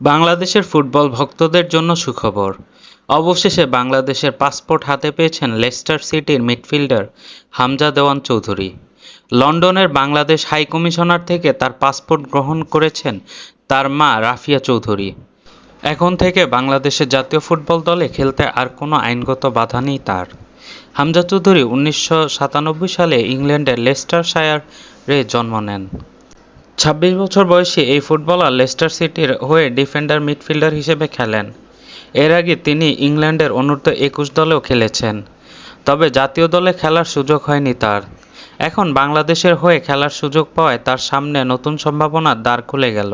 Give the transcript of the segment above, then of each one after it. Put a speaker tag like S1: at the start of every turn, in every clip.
S1: বাংলাদেশের ফুটবল ভক্তদের জন্য সুখবর। অবশেষে বাংলাদেশের পাসপোর্ট হাতে পেয়েছেন লেস্টার সিটির মিডফিল্ডার হামজা দেওয়ান চৌধুরী। লন্ডনের বাংলাদেশ হাইকমিশনার থেকে তার পাসপোর্ট গ্রহণ করেছেন তার মা রাফিয়া চৌধুরী। এখন থেকে বাংলাদেশের জাতীয় ফুটবল দলে খেলতে আর কোনো আইনগত বাধা নেই তার। হামজা চৌধুরী উনিশশো সাতানব্বই সালে ইংল্যান্ডের লেস্টারশায়ারে জন্ম নেন। ছাব্বিশ বছর বয়সী এই ফুটবলার লেস্টার সিটির হয়ে ডিফেন্ডার মিডফিল্ডার হিসেবে খেলেন। এর আগে তিনি ইংল্যান্ডের অনূর্ধ্ব একুশ দলেও খেলেছেন, তবে জাতীয় দলে খেলার সুযোগ হয়নি তার। এখন বাংলাদেশের হয়ে খেলার সুযোগ পাওয়ায় তার সামনে নতুন সম্ভাবনার দ্বার খুলে গেল।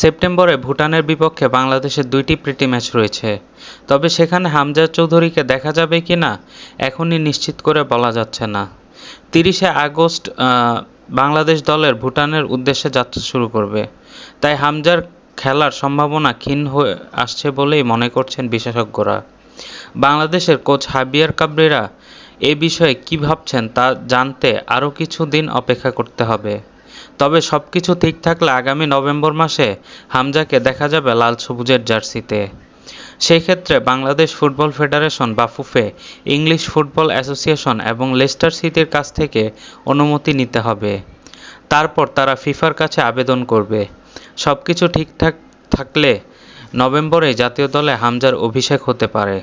S1: সেপ্টেম্বরে ভুটানের বিপক্ষে বাংলাদেশের দুইটি প্রীতি ম্যাচ রয়েছে, তবে সেখানে হামজা চৌধুরীকে দেখা যাবে কি না এখনই নিশ্চিত করে বলা যাচ্ছে না। তিরিশে আগস্ট বাংলাদেশ দলের ভুটানের উদ্দেশ্যে যাত্রা শুরু করবে। তাই হামজার খেলার সম্ভাবনা ক্ষীণ হয়ে আসছে বলেই মনে করছেন বিশেষজ্ঞরা। বাংলাদেশের কোচ হাবিয়ার কাবরেরা এ বিষয়ে কী ভাবছেন তা জানতে আরও কিছু দিন অপেক্ষা করতে হবে। তবে সব কিছু ঠিক থাকলে আগামী নভেম্বর মাসে হামজাকে দেখা যাবে লাল সবুজের জার্সিতে। সেই ক্ষেত্রে বাংলাদেশ ফুটবল ফেডারেশন বা ফুফে, ইংলিশ ফুটবল অ্যাসোসিয়েশন এবং লেস্টার সিটির কাছ থেকে অনুমতি নিতে হবে। তারপর তারা ফিফার কাছে আবেদন করবে। সব কিছু ঠিকঠাক থাকলে নভেম্বরে জাতীয় দলে হামজার অভিষেক হতে পারে।